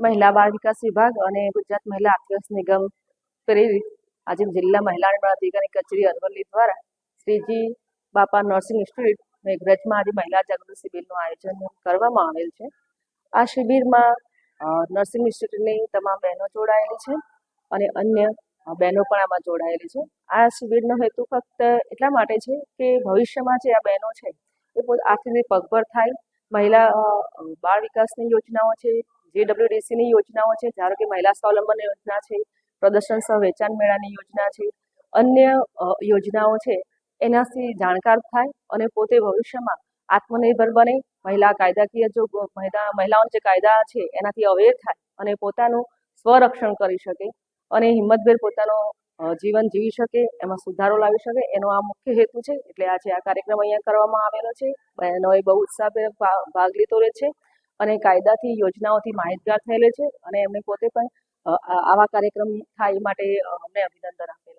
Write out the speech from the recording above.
મહિલા બાળ વિકાસ વિભાગ અને ગુજરાત મહિલા આત્મવિશ્વાસ નિગમ પ્રેરિત આજે જિલ્લા મહિલા અને બાળ અધિકારી કચેરી અરવલ્લી દ્વારા શ્રીજી બાપા નર્સિંગ ઇન્સ્ટિટ્યૂટ મેઘરજમાં આજે મહિલા જાગૃતિ શિબિરનું આયોજન કરવામાં આવેલ છે. આ શિબિરમાં નર્સિંગ ઇન્સ્ટિટ્યૂટની તમામ બહેનો જોડાયેલી છે અને અન્ય બહેનો પણ આમાં જોડાયેલી છે. આ શિબિરનો હેતુ ફક્ત એટલા માટે છે કે ભવિષ્યમાં જે આ બહેનો છે એ પોત આર્થિક પગભર થાય. મહિલા બાળ વિકાસની યોજનાઓ છે જેડબ્લ્યુડીસીની યોજનાઓ છે, ધારો કે મહિલા સ્વાવલંબન યોજના છે, પ્રદર્શન સહ વેચાણ મેળાની યોજના છે, અન્ય યોજનાઓ છે, એનાથી જાણકાર થાય અને પોતે ભવિષ્યમાં આત્મનિર્ભર બને. મહિલા કાયદાકીય જો મહિલા, મહિલાઓના જે કાયદા છે, એનાથી અવેર થાય અને પોતાનું સ્વરક્ષણ કરી શકે અને હિંમતભેર પોતાનો જીવન જીવી શકે, એમાં સુધારો લાવી શકે, એનો આ મુખ્ય હેતુ છે. એટલે આજે આ કાર્યક્રમ અહીંયા કરવામાં આવેલો છે. બહેનોએ બહુ ઉત્સાહભેર ભાગ લીધો રહે છે. અને કાયદાથી, યોજનાઓથી માહિતગાર થયેલે છે અને એમને પોતે પણ આવા કાર્યક્રમ થાય એ માટે અમને અભિનંદન આપે